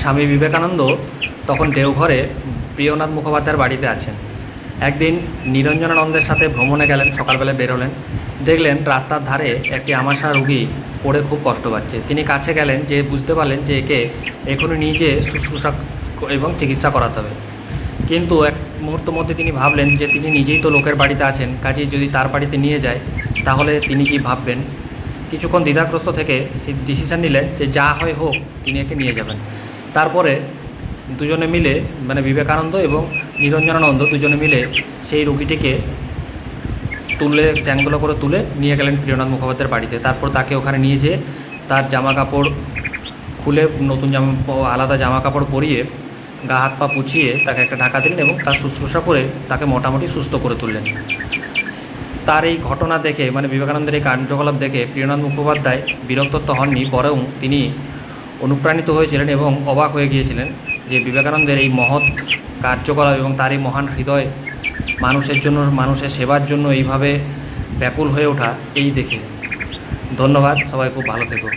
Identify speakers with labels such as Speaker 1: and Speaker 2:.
Speaker 1: স্বামী বিবেকানন্দ তখন দেওঘরে প্রিয়নাথ মুখোপাধ্যায়ের বাড়িতে আছেন। একদিন নিরঞ্জনানন্দের সাথে ভ্রমণে গেলেন, সকালবেলা বেরোলেন। দেখলেন রাস্তার ধারে একটি আমাশা রুগী পড়ে খুব কষ্ট পাচ্ছে। তিনি কাছে গেলেন, যে বুঝতে পারলেন যে একে এখনই নিজে শুশ্রূষা এবং চিকিৎসা করাতে হবে। কিন্তু এক মুহূর্ত মধ্যে তিনি ভাবলেন যে তিনি নিজেই তো লোকের বাড়িতে আছেন, কাজেই যদি তার বাড়িতে নিয়ে যায়, তাহলে তিনি কি ভাববেন? কিছুক্ষণ দ্বিধাগ্রস্ত থেকে ডিসিশন নিলেন যে যা হয় হোক, তিনি একে নিয়ে যাবেন। তারপরে দুজনে মিলে মানে বিবেকানন্দ এবং নিরঞ্জনানন্দ দুজনে মিলে সেই রুগীটিকে তুলে, চ্যাংদোলা করে তুলে নিয়ে গেলেন প্রিয়নাথ মুখোপাধ্যায়ের বাড়িতে। তারপর তাকে ওখানে নিয়ে যেয়ে তার জামা কাপড় খুলে, নতুন জামা, আলাদা জামা কাপড় পরিয়ে গা হাত পা পুছিয়ে তাকে একটা ঢাকা দিলেন এবং তার শুশ্রূষা করে তাকে মোটামুটি সুস্থ করে তুললেন। তার এই ঘটনা দেখে মানে বিবেকানন্দের এই কার্যকলাপ দেখে প্রিয়নাথ মুখোপাধ্যায় বিরক্ত হননি, বরং তিনি অনুপ্রাণিত হয়েছিলেন এবং অবাক হয়ে গিয়েছিলেন যে বিবেকানন্দের এই মহৎ কার্যকলাপ এবং তার এই মহান হৃদয় মানুষের জন্য, মানুষের সেবার জন্য এইভাবে ব্যাকুল হয়ে ওঠা এই দেখে। ধন্যবাদ, সবাই খুব ভালো থেকো।